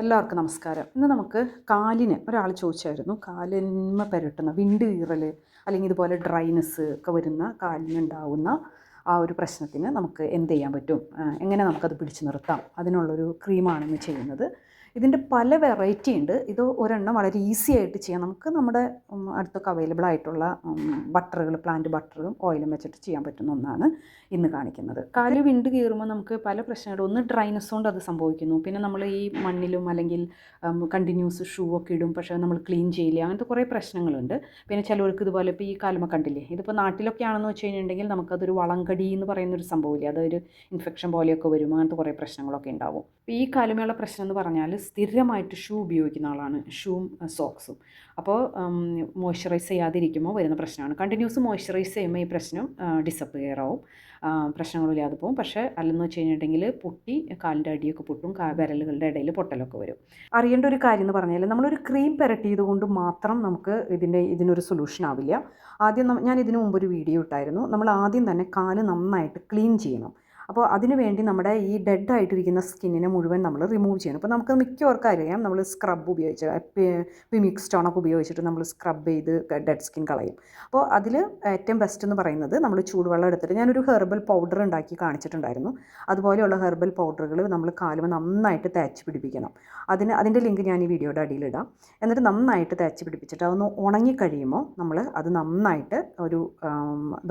എല്ലാവർക്കും നമസ്കാരം. ഇന്ന് നമുക്ക് കാലിന് ഒരാൾ ചോദിച്ചായിരുന്നു. കാലിന്മ പെരട്ടുന്ന വിണ്ട് കീറൽ അല്ലെങ്കിൽ ഇതുപോലെ ഡ്രൈനെസ് ഒക്കെ വരുന്ന കാലിനുണ്ടാവുന്ന ആ ഒരു പ്രശ്നത്തിന് നമുക്ക് എന്ത് ചെയ്യാൻ പറ്റും? എങ്ങനെ നമുക്കത് പിടിച്ചു നിർത്താം? അതിനുള്ളൊരു ക്രീമാണ് ഇന്ന് ചെയ്യുന്നത്. ഇതിന്റെ പല വെറൈറ്റി ഉണ്ട്. ഇത് ഒരെണ്ണം വളരെ ഈസി ആയിട്ട് ചെയ്യാം. നമുക്ക് നമ്മുടെ അടുത്തൊക്കെ അവൈലബിൾ ആയിട്ടുള്ള ബട്ടറുകൾ പ്ലാന്റ് ബട്ടറും ഓയിലും വെച്ചിട്ട് ചെയ്യാൻ പറ്റുന്ന ഒന്നാണ് ഇന്ന് കാണിക്കുന്നത്. കാൽ വിണ്ട് കീറുമ്പോൾ നമുക്ക് പല പ്രശ്നങ്ങളും ഒന്ന് ഡ്രൈനസ് കൊണ്ട് അത് സംഭവിക്കുന്നു. പിന്നെ നമ്മൾ ഈ മണ്ണിലും അല്ലെങ്കിൽ കണ്ടിന്യൂസ് ഷൂ ഒക്കെ ഇടും. പക്ഷേ നമ്മൾ ക്ലീൻ ചെയ്യില്ല. അങ്ങനത്തെ കുറേ പ്രശ്നങ്ങളുണ്ട്. പിന്നെ ചിലവർക്ക് ഇതുപോലെ ഇപ്പോൾ ഈ കാലമ കണ്ടില്ലേ? ഇതിപ്പോൾ നാട്ടിലൊക്കെ ആണെന്ന് വെച്ച് കഴിഞ്ഞിട്ടുണ്ടെങ്കിൽ നമുക്കതൊരു വളങ്കടി എന്ന് പറയുന്നൊരു സംഭവമില്ല? അതൊരു ഇൻഫെക്ഷൻ പോലെയൊക്കെ വരും. അങ്ങനത്തെ കുറേ പ്രശ്നങ്ങളൊക്കെ ഉണ്ടാവും. ഈ കാലുമയുള്ള പ്രശ്നം എന്ന് പറഞ്ഞാൽ സ്ഥിരമായിട്ട് ഷൂ ഉപയോഗിക്കുന്ന ആളാണ് ഷൂവും സോക്സും. അപ്പോൾ മോയ്സ്ചറൈസ് ചെയ്യാതിരിക്കുമ്പോൾ വരുന്ന പ്രശ്നമാണ്. കണ്ടിന്യൂസ് മോയ്സ്ചറൈസ് ചെയ്യുമ്പോൾ ഈ പ്രശ്നം ഡിസപ്പിയർ ആവും. പ്രശ്നങ്ങളില്ലാതെ പോകും. പക്ഷേ അല്ലെന്ന് വെച്ച് കഴിഞ്ഞിട്ടുണ്ടെങ്കിൽ പൊട്ടി കാലിന്റെ അടിയൊക്കെ പൊട്ടും വിരലുകളുടെ ഇടയിൽ പൊട്ടലൊക്കെ വരും. അറിയേണ്ട ഒരു കാര്യം എന്ന് പറഞ്ഞാൽ നമ്മളൊരു ക്രീം പുരട്ടിയത് കൊണ്ട് മാത്രം നമുക്ക് ഇതിന്റെ ഇതിനൊരു സൊല്യൂഷൻ ആവില്ല. ആദ്യം ഞാൻ ഇതിനു മുമ്പ് ഒരു വീഡിയോ ഇട്ടായിരുന്നു. നമ്മൾ ആദ്യം തന്നെ കാൽ നന്നായിട്ട് ക്ലീൻ ചെയ്യണം. അപ്പോൾ അതിനുവേണ്ടി നമ്മുടെ ഈ ഡെഡ് ആയിട്ടിരിക്കുന്ന സ്കിന്നിനെ മുഴുവൻ നമ്മൾ റിമൂവ് ചെയ്യണം. അപ്പോൾ നമുക്ക് മിക്കവർക്കും അറിയാം നമ്മൾ സ്ക്രബ് ഉപയോഗിച്ച് പിമിക്സ് സ്റ്റോണൊക്കെ ഉപയോഗിച്ചിട്ട് നമ്മൾ സ്ക്രബ് ചെയ്ത് ഡെഡ് സ്കിൻ കളയും. അപ്പോൾ അതിൽ ഏറ്റവും ബെസ്റ്റ് എന്ന് പറയുന്നത് നമ്മൾ ചൂടുവെള്ളം എടുത്തിട്ട് ഞാനൊരു ഹെർബൽ പൗഡർ ഉണ്ടാക്കി കാണിച്ചിട്ടുണ്ടായിരുന്നു. അതുപോലെയുള്ള ഹെർബൽ പൗഡറുകൾ നമ്മൾ കാലുമ നന്നായിട്ട് തേച്ച് പിടിപ്പിക്കണം. അതിന് അതിന്റെ ലിങ്ക് ഞാൻ ഈ വീഡിയോയുടെ അടിയിലിടാം എന്നിട്ട് നന്നായിട്ട് തേച്ച് പിടിപ്പിച്ചിട്ട് അതൊന്ന് ഉണങ്ങി കഴിയുമ്പോൾ നമ്മൾ അത് നന്നായിട്ട് ഒരു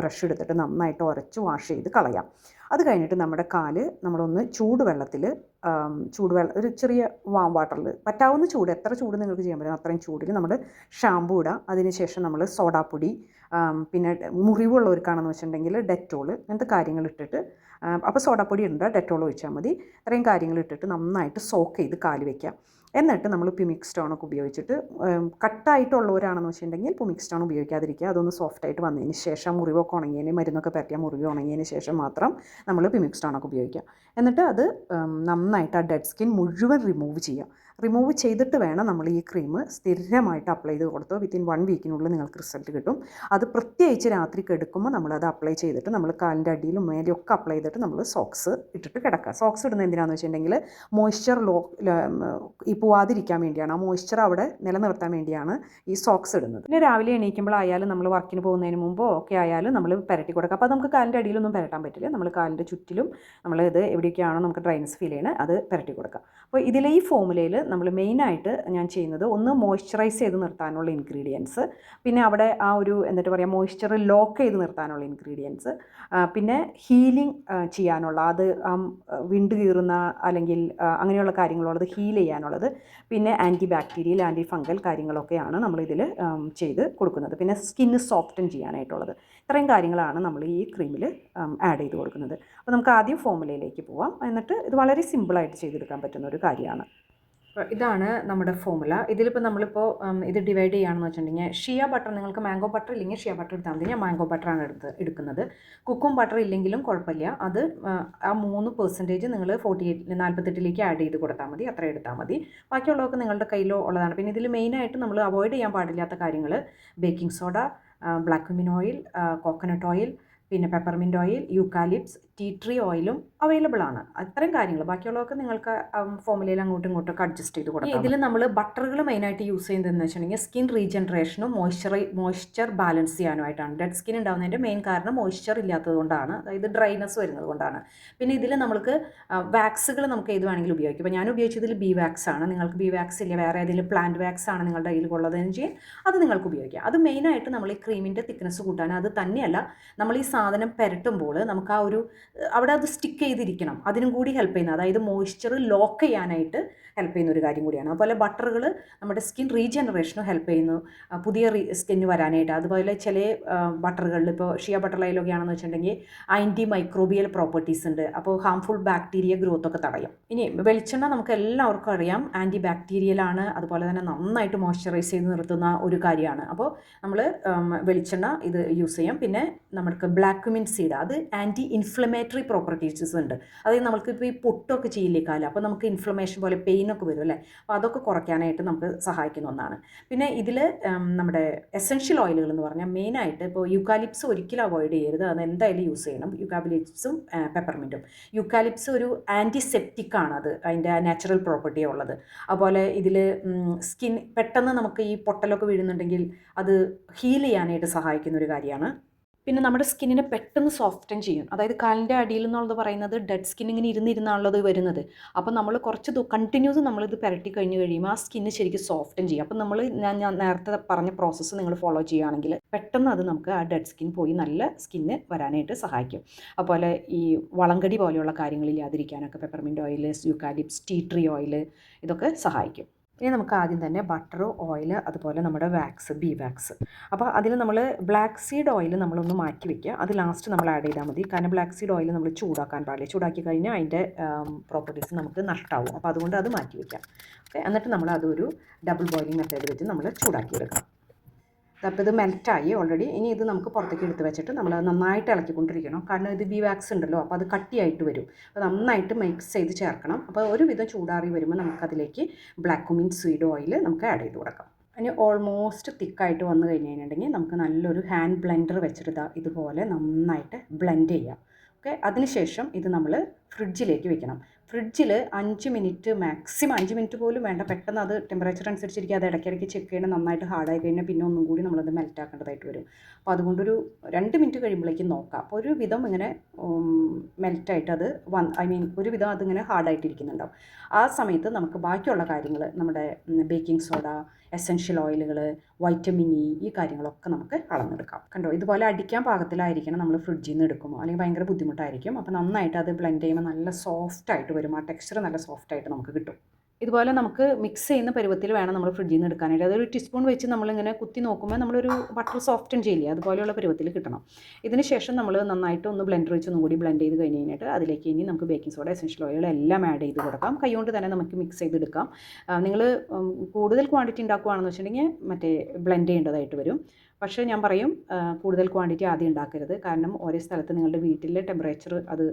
ബ്രഷ് എടുത്തിട്ട് നന്നായിട്ട് ഉരച്ച് വാഷ് ചെയ്ത് കളയാം. അത് കഴിഞ്ഞിട്ട് നമ്മുടെ കാൽ നമ്മളൊന്ന് ചൂടുവെള്ളത്തിൽ ചൂടുവെള്ളം ഒരു ചെറിയ വാം വാട്ടറിൽ പറ്റാവുന്ന ചൂട് എത്ര ചൂട് നിങ്ങൾക്ക് ചെയ്യാൻ പറ്റും അത്രയും ചൂടിൽ നമ്മൾ ഷാമ്പു ഇടുക അതിനുശേഷം നമ്മൾ സോഡാപ്പൊടി പിന്നെ മുറിവുള്ളവർക്കാണെന്ന് വെച്ചിട്ടുണ്ടെങ്കിൽ ഡെറ്റോൾ അങ്ങനത്തെ കാര്യങ്ങൾ ഇട്ടിട്ട് അപ്പോൾ സോഡാപ്പൊടി ഇടണ്ട ഡെറ്റോൾ ഒഴിച്ചാൽ മതി. ഇത്രയും കാര്യങ്ങൾ ഇട്ടിട്ട് നന്നായിട്ട് സോക്ക് ചെയ്ത് കാൽ വയ്ക്കുക എന്നിട്ട് നമ്മൾ പ്യുമിക് സ്റ്റോണൊക്കെ ഉപയോഗിച്ചിട്ട് കട്ടായിട്ടുള്ളവരാണെന്ന് വെച്ചിട്ടുണ്ടെങ്കിൽ പ്യുമിക് സ്റ്റോൺ ഉപയോഗിക്കാതിരിക്കുക. അതൊന്ന് സോഫ്റ്റായിട്ട് വന്നതിന് ശേഷം മുറിവൊക്കെ ഉണങ്ങിയതിന് മരുന്നൊക്കെ പറ്റിയ മുറിവ് ഉണങ്ങിയതിന് ശേഷം മാത്രം നമ്മൾ പ്യുമിക് സ്റ്റോണൊക്കെ ഉപയോഗിക്കുക. എന്നിട്ട് അത് നന്നായിട്ട് ആ ഡെഡ് സ്കിൻ മുഴുവൻ റിമൂവ് ചെയ്യുക. റിമൂവ് ചെയ്തിട്ട് വേണം നമ്മൾ ഈ ക്രീം സ്ഥിരമായിട്ട് അപ്ലൈ ചെയ്ത് കൊടുത്തോ. വിത്തിൻ വൺ വീക്കിനുള്ളിൽ നിങ്ങൾക്ക് റിസൾട്ട് കിട്ടും. അത് പ്രത്യേകിച്ച് രാത്രി കിടക്കുമ്പോൾ നമ്മളത് അപ്ലൈ ചെയ്തിട്ട് നമ്മൾ കാലിന്റെ അടിയിലും മേലും ഒക്കെ അപ്ലൈ ചെയ്തിട്ട് നമ്മൾ സോക്സ് ഇട്ടിട്ട് കിടക്കുക. സോക്സ് ഇടുന്ന എന്തിനാണെന്ന് വെച്ചിട്ടുണ്ടെങ്കിൽ മോയ്സ്ചർ ലോ ഈ പോവാതിരിക്കാൻ വേണ്ടിയാണ്. ആ മോയ്സ്ചർ അവിടെ നിലനിർത്താൻ വേണ്ടിയാണ് ഈ സോക്സ് ഇടുന്നത്. പിന്നെ രാവിലെ എണീക്കുമ്പോഴായാലും നമ്മൾ വർക്കിന് പോകുന്നതിന് മുമ്പോ ഒക്കെ ആയാലും നമ്മൾ പുരട്ടി കൊടുക്കുക. അപ്പോൾ നമുക്ക് കാലിന്റെ അടിയിലൊന്നും പുരട്ടാൻ പറ്റില്ല. നമ്മൾ കാലിന്റെ ചുറ്റിലും നമ്മൾ ഇത് എവിടെയൊക്കെയാണോ നമുക്ക് ഡ്രൈനസ് ഫീൽ ചെയ്യണത് അത് പുരട്ടി കൊടുക്കുക. അപ്പോൾ ഇതിലെ ഈ ഫോമുലയിൽ നമ്മൾ മെയിനായിട്ട് ഞാൻ ചെയ്യുന്നത് ഒന്ന് മോയ്സ്ചറൈസ് ചെയ്ത് നിർത്താനുള്ള ഇൻഗ്രീഡിയൻസ് പിന്നെ അവിടെ ആ ഒരു എന്നിട്ട് പറയുക മോയ്സ്ചർ ലോക്ക് ചെയ്ത് നിർത്താനുള്ള ഇൻഗ്രീഡിയൻസ് പിന്നെ ഹീലിംഗ് ചെയ്യാനുള്ള അത് വിണ്ട് കീറുന്ന അല്ലെങ്കിൽ അങ്ങനെയുള്ള കാര്യങ്ങളുള്ളത് ഹീൽ ചെയ്യാനുള്ളത് പിന്നെ ആന്റി ബാക്ടീരിയൽ ആന്റി ഫംഗൽ കാര്യങ്ങളൊക്കെയാണ് നമ്മളിതിൽ ചെയ്ത് കൊടുക്കുന്നത്. പിന്നെ സ്കിന്ന് സോഫ്റ്റൻ ചെയ്യാനായിട്ടുള്ളത്. ഇത്രയും കാര്യങ്ങളാണ് നമ്മൾ ഈ ക്രീമിൽ ആഡ് ചെയ്ത് കൊടുക്കുന്നത്. അപ്പോൾ നമുക്ക് ആദ്യം ഫോമുലയിലേക്ക് പോവാം. എന്നിട്ട് ഇത് വളരെ സിമ്പിളായിട്ട് ചെയ്തെടുക്കാൻ പറ്റുന്ന ഒരു കാര്യമാണ്. അപ്പോൾ ഇതാണ് നമ്മുടെ ഫോമുല ഇതിലിപ്പോൾ നമ്മളിപ്പോൾ ഇത് ഡിവൈഡ് ചെയ്യുകയാണെന്ന് വെച്ചിട്ടുണ്ടെങ്കിൽ ഷിയ ബട്ടർ നിങ്ങൾക്ക് മാംഗോ ബട്ടർ ഇല്ലെങ്കിൽ ഷിയ ബട്ടർ എടുത്താൽ മതി. ഞാൻ മാംഗോ ബട്ടറാണ് എടുത്ത് എടുക്കുന്നത്. കുക്കും ബട്ടർ ഇല്ലെങ്കിലും കുഴപ്പമില്ല. അത് ആ, മൂന്ന് പെർസെന്റേജ് നിങ്ങൾ ഫോർട്ടി എയ്റ്റ് നാൽപ്പത്തെട്ടിലേക്ക് ആഡ് ചെയ്ത് കൊടുത്താൽ മതി. അത്ര എടുത്താൽ മതി. ബാക്കിയുള്ളതൊക്കെ നിങ്ങളുടെ കയ്യിലോ ഉള്ളതാണ്. പിന്നെ ഇതിൽ മെയിനായിട്ട് നമ്മൾ അവോയ്ഡ് ചെയ്യാൻ പാടില്ലാത്ത കാര്യങ്ങൾ ബേക്കിംഗ് സോഡ ബ്ലാക്ക് വിമിൻ ഓയിൽ കോക്കനട്ട് ഓയിൽ പിന്നെ peppermint oil eucalyptus tea tree ഓയിലും അവൈലബിൾ ആണ്. അത്രയും കാര്യങ്ങൾ. ബാക്കിയുള്ളതൊക്കെ നിങ്ങൾക്ക് ഫോമുലയിൽ അങ്ങോട്ടും ഇങ്ങോട്ടും ഒക്കെ അഡ്ജസ്റ്റ് ചെയ്ത് കൊടുക്കാം. ഇതിൽ നമ്മൾ ബട്ടറുകൾ മെയിനായിട്ട് യൂസ് ചെയ്യുന്നതെന്ന് വെച്ചിട്ടുണ്ടെങ്കിൽ സ്കിൻ റീജനറേഷനും മോയ്സ്ചറൈ മോയ്സ്ചർ ബാലൻസ് ചെയ്യാനുമായിട്ടാണ്. ഡെഡ് സ്കിൻ ഉണ്ടാകുന്നതിന്റെ മെയിൻ കാരണം മോയ്സ്ചർ ഇല്ലാത്തത് കൊണ്ടാണ്. അതായത് ഡ്രൈനെസ് വരുന്നത് കൊണ്ടാണ്. പിന്നെ ഇതിൽ നമുക്ക് വാക്സുകൾ നമുക്ക് ഏത് വേണമെങ്കിലും ഉപയോഗിക്കും. ഇപ്പോൾ ഞാൻ ഉപയോഗിച്ചതിൽ ബി വാക്സ് ആണ്. നിങ്ങൾക്ക് ബി വാക്സ് ഇല്ല. വേറെ ഏതെങ്കിലും പ്ലാന്റ് വാക്സ് ആണ് നിങ്ങളുടെ കയ്യിൽ ചെയ്യും അത് നിങ്ങൾക്ക് ഉപയോഗിക്കാം. അത് മെയിനായിട്ട് നമ്മൾ ഈ ക്രീമിന്റെ തിക്നെസ് കൂട്ടാൻ. അത് തന്നെയല്ല നമ്മൾ ഈ സാധനം പുരട്ടുമ്പോൾ നമുക്ക് ആ ഒരു അവിടെ അത് സ്റ്റിക്ക് ചെയ്തിരിക്കണം. അതിനും കൂടി ഹെൽപ്പ് ചെയ്യുന്നത് അതായത് മോയ്സ്ചർ ലോക്ക് ചെയ്യാനായിട്ട് ഹെൽപ്പ് ചെയ്യുന്ന ഒരു കാര്യം കൂടിയാണ്. അതുപോലെ ബട്ടറുകൾ നമ്മുടെ സ്കിൻ റീജനറേഷനും ഹെൽപ്പ് ചെയ്യുന്നു. പുതിയ റീ സ്കിന്ന് വരാനായിട്ട്. അതുപോലെ ചില ബട്ടറുകളിൽ ഇപ്പോൾ ഷിയ ബട്ടറിലൊക്കെ ആണെന്ന് വെച്ചിട്ടുണ്ടെങ്കിൽ ആന്റി മൈക്രോബിയൽ പ്രോപ്പർട്ടീസ് ഉണ്ട്. അപ്പോൾ ഹാംഫുൾ ബാക്ടീരിയ ഗ്രോത്ത് ഒക്കെ തടയും. ഇനി വെളിച്ചെണ്ണ നമുക്ക് എല്ലാവർക്കും അറിയാം. ആന്റി ബാക്ടീരിയലാണ് അതുപോലെ തന്നെ നന്നായിട്ട് മോയ്സ്ചറൈസ് ചെയ്ത് നിർത്തുന്ന ഒരു കാര്യമാണ്. അപ്പോൾ നമ്മൾ വെളിച്ചെണ്ണ ഇത് യൂസ് ചെയ്യാം. പിന്നെ നമുക്ക് ബ്ലാക്ക് മിൻ സീഡ് അത് ആന്റി ഇൻഫ്ലമേറ്ററി പ്രോപ്പർട്ടീസ് ഉണ്ട്. അതായത് നമുക്ക് ഇപ്പോൾ ഈ പൊട്ടൊക്കെ ചെയ്യില്ലേ കാലം അപ്പോൾ നമുക്ക് ഇൻഫ്ലമേഷൻ പോലെ പെയിനൊക്കെ വരും അല്ലേ? അപ്പോൾ അതൊക്കെ കുറയ്ക്കാനായിട്ട് നമുക്ക് സഹായിക്കുന്ന ഒന്നാണ്. പിന്നെ ഇതിൽ നമ്മുടെ എസെൻഷ്യൽ ഓയിലുകൾ എന്ന് പറഞ്ഞാൽ മെയിനായിട്ട് ഇപ്പോൾ യുക്കാലിപ്സ് ഒരിക്കലും അവോയ്ഡ് ചെയ്യരുത്. അത് എന്തായാലും യൂസ് ചെയ്യണം. യുക്കാലിപ്സും പെപ്പർമിന്റും യുക്കാലിപ്സ് ഒരു ആന്റിസെപ്റ്റിക് ആണ് അത് അതിന്റെ നാച്ചുറൽ പ്രോപ്പർട്ടി ഉള്ളത്. അതുപോലെ ഇതിൽ സ്കിൻ പെട്ടെന്ന് നമുക്ക് ഈ പൊട്ടലൊക്കെ വീഴുന്നുണ്ടെങ്കിൽ അത് ഹീൽ ചെയ്യാനായിട്ട് സഹായിക്കുന്ന ഒരു കാര്യമാണ്. പിന്നെ നമ്മുടെ സ്കിന്നിനെ പെട്ടെന്ന് സോഫ്റ്റൻ ചെയ്യും. അതായത് കാലിന്റെ അടിയിൽ എന്നുള്ളത് പറയുന്നത് ഡെഡ് സ്കിൻ ഇങ്ങനെ ഇരുന്നിരുന്നാണല്ലോ ഇത് വരുന്നത്. അപ്പോൾ നമ്മൾ കുറച്ച് കണ്ടിന്യൂസ് നമ്മളിത് പുരട്ടി കഴിഞ്ഞ് കഴിയുമ്പോൾ ആ സ്കിന്ന് ശരിക്കും സോഫ്റ്റൻ ചെയ്യും. അപ്പോൾ നമ്മൾ ഞാൻ ഞാൻ നേരത്തെ പറഞ്ഞ പ്രോസസ്സ് നിങ്ങൾ ഫോളോ ചെയ്യുകയാണെങ്കിൽ പെട്ടെന്ന് അത് നമുക്ക് ആ ഡെഡ് സ്കിൻ പോയി നല്ല സ്കിന്ന് വരാനായിട്ട് സഹായിക്കും. അതുപോലെ ഈ വളങ്കടി പോലെയുള്ള കാര്യങ്ങളില്ലാതിരിക്കാനൊക്കെ peppermint oil eucalyptus tea tree oil ഇതൊക്കെ സഹായിക്കും. ഇനി നമുക്ക് ആദ്യം തന്നെ ബട്ടർ ഓയിൽ അതുപോലെ നമ്മുടെ വാക്സ് ബി വാക്സ് അപ്പോൾ അതിൽ നമ്മൾ ബ്ലാക്ക് സീഡ് ഓയിൽ നമ്മളൊന്ന് മാറ്റി വെക്കുക. അത് ലാസ്റ്റ് നമ്മൾ ആഡ് ചെയ്താൽ മതി. കാരണം ബ്ലാക്ക് സീഡ് ഓയിൽ നമ്മൾ ചൂടാക്കാൻ പാടില്ല. ചൂടാക്കി കഴിഞ്ഞാൽ അതിന്റെ പ്രോപ്പർട്ടീസ് നമുക്ക് നഷ്ടമാവും അപ്പോൾ അതുകൊണ്ട് അത് മാറ്റി വയ്ക്കാം ഓക്കെ എന്നിട്ട് നമ്മൾ അതൊരു ഡബിൾ ബോയിലിംഗ് മെത്തേഡ് വെച്ച് നമ്മൾ ചൂടാക്കി എടുക്കാം അപ്പോൾ ഇത് മെൽറ്റായി ഓൾറെഡി ഇനി ഇത് നമുക്ക് പുറത്തേക്ക് എടുത്ത് വെച്ചിട്ട് നമ്മൾ നന്നായിട്ട് ഇളക്കിക്കൊണ്ടിരിക്കണം. കാരണം ഇത് ബി വാക്സ് ഉണ്ടല്ലോ അപ്പോൾ അത് കട്ടിയായിട്ട് വരും. അപ്പോൾ നന്നായിട്ട് മിക്സ് ചെയ്ത് ചേർക്കണം. അപ്പോൾ ഒരുവിധം ചൂടാറി വരുമ്പോൾ നമുക്കതിലേക്ക് ബ്ലാക്ക് കുമിൻ സ്വീഡ് ഓയിൽ നമുക്ക് ആഡ് ചെയ്ത് കൊടുക്കാം. ഇനി ഓൾമോസ്റ്റ് തിക്കായിട്ട് വന്നു കഴിഞ്ഞ് കഴിഞ്ഞിട്ടുണ്ടെങ്കിൽ നമുക്ക് നല്ലൊരു ഹാൻഡ് ബ്ലെൻഡർ വെച്ചിട്ട് ഇതാ ഇതുപോലെ നന്നായിട്ട് ബ്ലെൻഡ് ചെയ്യാം. ഓക്കെ അതിനുശേഷം ഇത് നമ്മൾ ഫ്രിഡ്ജിലേക്ക് വെക്കണം. ഫ്രിഡ്ജിൽ അഞ്ച് മിനിറ്റ് മാക്സിമം അഞ്ച് മിനിറ്റ് പോലും വേണ്ട പെട്ടെന്ന് അത് ടെമ്പറേച്ചർ അനുസരിച്ചിരിക്കും. അത് ഇടയ്ക്കിടയ്ക്ക് ചെക്ക് ചെയ്യണം നന്നായിട്ട് ഹാർഡായി കഴിഞ്ഞാൽ പിന്നെ ഒന്നും കൂടി നമ്മളത് മെൽറ്റ് ആക്കേണ്ടതായിട്ട് വരും. അപ്പോൾ അതുകൊണ്ടൊരു രണ്ട് മിനിറ്റ് കഴിയുമ്പോഴേക്കും നോക്കാം. അപ്പോൾ ഒരു വിധം ഇങ്ങനെ മെൽറ്റായിട്ട് അത് വന്ന് ഐ മീൻ ഒരു വിധം അതിങ്ങനെ ഹാർഡായിട്ടിരിക്കുന്നുണ്ടാവും ആ സമയത്ത് നമുക്ക് ബാക്കിയുള്ള കാര്യങ്ങൾ നമ്മുടെ ബേക്കിംഗ് സോഡ എസെൻഷ്യൽ ഓയിലുകൾ വൈറ്റമിൻ ഇ ഈ കാര്യങ്ങളൊക്കെ നമുക്ക് അളന്നെടുക്കാം. കണ്ടോ? ഇതുപോലെ അടിക്കാൻ പാകത്തിലായിരിക്കണം നമ്മൾ ഫ്രിഡ്ജിൽ നിന്ന് എടുക്കുമ്പോൾ. അല്ലെങ്കിൽ ഭയങ്കര ബുദ്ധിമുട്ടായിരിക്കും. അപ്പോൾ നന്നായിട്ട് അത് ബ്ലെൻഡ് ചെയ്യുമ്പോൾ നല്ല സോഫ്റ്റ് ആയിട്ട് വരും. ആ ടെക്സ്ചർ നല്ല സോഫ്റ്റ് ആയിട്ട് നമുക്ക് കിട്ടും. ഇതുപോലെ നമുക്ക് മിക്സ് ചെയ്യുന്ന പരുവത്തിൽ വേണം നമ്മൾ ഫ്രിഡ്ജിൽ നിന്ന് എടുക്കാനായിട്ട്. അതൊരു ടീസ്പൂൺ വെച്ച് നമ്മളിങ്ങനെ കുത്തി നോക്കുമ്പോൾ നമ്മളൊരു ബട്ടർ സോഫ്റ്റൻ ചെയ്യില്ലേ അതുപോലെയുള്ള പരുവത്തിൽ കിട്ടണം. ഇതിന് ശേഷം നമ്മൾ നന്നായിട്ട് ഒന്ന് ബ്ലെൻഡർ വെച്ച് ഒന്നും കൂടി ബ്ലെൻഡ് ചെയ്ത് കഴിഞ്ഞ് കഴിഞ്ഞിട്ട് അതിലേക്ക് ഇനി നമുക്ക് ബേക്കിംഗ് സോഡ എസൻഷ്യൽ ഓയിൽ എല്ലാം ആഡ് ചെയ്ത് കൊടുക്കാം. കൈകൊണ്ട് തന്നെ നമുക്ക് മിക്സ് ചെയ്തെടുക്കാം. നിങ്ങൾ കൂടുതൽ ക്വാണ്ടിറ്റി ഉണ്ടാക്കുകയാണെന്ന് വെച്ചിട്ടുണ്ടെങ്കിൽ മറ്റേ ബ്ലെൻഡ് ചെയ്യേണ്ടതായിട്ട് വരും. പക്ഷേ ഞാൻ പറയും കൂടുതൽ ക്വാണ്ടിറ്റി ആദ്യം ഉണ്ടാക്കരുത്. കാരണം ഒരേ സ്ഥലത്ത് നിങ്ങളുടെ വീട്ടിലെ ടെമ്പറേച്ചർ അത്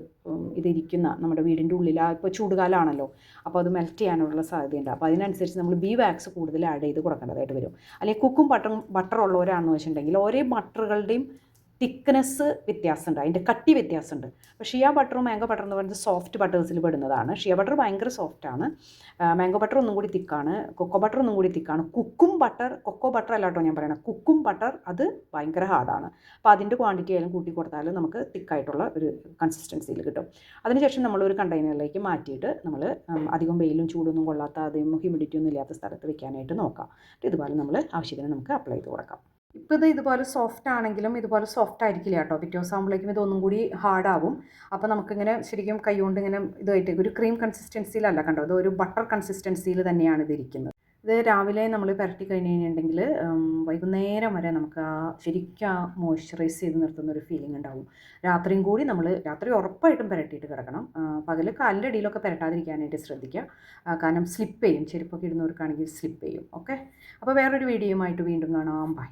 ഇതിരിക്കുന്ന നമ്മുടെ വീടിന്റെ ഉള്ളിൽ ഇപ്പോൾ ചൂടുകാലമാണല്ലോ അപ്പോൾ അത് മെൽറ്റ് ചെയ്യാനുള്ള സാധ്യതയുണ്ട്. അപ്പോൾ അതിനനുസരിച്ച് നമ്മൾ ബി വാക്സ് കൂടുതൽ ആഡ് ചെയ്ത് കൊടുക്കേണ്ടതായിട്ട് വരും. അല്ലെങ്കിൽ കുക്കും ബട്ടറും ബട്ടർ ഉള്ളവരാണെന്ന് വെച്ചിട്ടുണ്ടെങ്കിൽ ഓരോ ബട്ടറുകളുടെയും തിക്നെസ് വ്യത്യാസമുണ്ട് അതിന്റെ കട്ടി വ്യത്യാസമുണ്ട്. അപ്പോൾ ഷിയ ബട്ടറും മാംഗോ ബട്ടർ എന്ന് പറയുന്നത് സോഫ്റ്റ് ബട്ടേഴ്സിൽ പെടുന്നതാണ്. ഷിയ ബട്ടർ ഭയങ്കര സോഫ്റ്റാണ്. മാംഗോ ബട്ടർ ഒന്നും കൂടി തിക്കാണ് കൊക്കോ ബട്ടർ ഒന്നും കൂടി തിക്കാണ്. കുക്കും ബട്ടർ കൊക്കോ ബട്ടർ അല്ല കേട്ടോ ഞാൻ പറയണത്. കുക്കും ബട്ടർ അത് ഭയങ്കര ഹാർഡാണ്. അപ്പോൾ അതിന്റെ ക്വാണ്ടിറ്റി ആയാലും കൂട്ടി കൊടുത്താലും നമുക്ക് തിക്കായിട്ടുള്ള ഒരു കൺസിസ്റ്റൻസിയിൽ കിട്ടും. അതിനുശേഷം നമ്മൾ ഒരു കണ്ടെയ്നറിലേക്ക് മാറ്റിയിട്ട് നമ്മൾ അധികം വെയിലും ചൂടൊന്നും കൊള്ളാത്ത അധികം ഹ്യൂമിഡിറ്റി ഒന്നും ഇല്ലാത്ത സ്ഥലത്ത് വെക്കാനായിട്ട് നോക്കാം. ഇതുപോലെ നമ്മൾ ആവശ്യത്തിന് നമുക്ക് അപ്ലൈ ചെയ്ത് കൊടുക്കാം. ഇപ്പോൾ ഇത് ഇതുപോലെ സോഫ്റ്റ് ആണെങ്കിലും ഇതുപോലെ സോഫ്റ്റ് ആയിരിക്കില്ല കേട്ടോ. പിറ്റേ ദിവസം ആകുമ്പോഴേക്കും ഇതൊന്നും കൂടി ഹാർഡാവും അപ്പോൾ നമുക്കിങ്ങനെ ശരിക്കും കൈകൊണ്ട് ഇങ്ങനെ ഇതായിട്ട് ഒരു ക്രീം കൺസിസ്റ്റൻസിയിലല്ല കണ്ടോ? ഇത് ഒരു ബട്ടർ കൺസിസ്റ്റൻസിയിൽ തന്നെയാണ് ഇതിരിക്കുന്നത് ഇത് രാവിലെ നമ്മൾ പുരട്ടി കഴിഞ്ഞ് കഴിഞ്ഞിട്ടുണ്ടെങ്കിൽ വൈകുന്നേരം വരെ നമുക്ക് ആ ശരിക്കും ആ മോയ്സ്ചറൈസ് ചെയ്ത് നിർത്തുന്ന ഒരു ഫീലിംഗ് ഉണ്ടാവും. രാത്രിയും കൂടി നമ്മൾ രാത്രി ഉറപ്പായിട്ടും പുരട്ടിയിട്ട് കിടക്കണം. പകൽ കാലിന്റെ അടിയിലൊക്കെ പുരട്ടാതിരിക്കാനായിട്ട് ശ്രദ്ധിക്കുക. കാരണം സ്ലിപ്പ് ചെയ്യും. ചെരുപ്പൊക്കെ ഇടുന്നവർക്കാണെങ്കിൽ സ്ലിപ്പ് ചെയ്യും. ഓക്കെ അപ്പോൾ വേറൊരു വീഡിയോയുമായിട്ട് വീണ്ടും കാണാം. ബൈ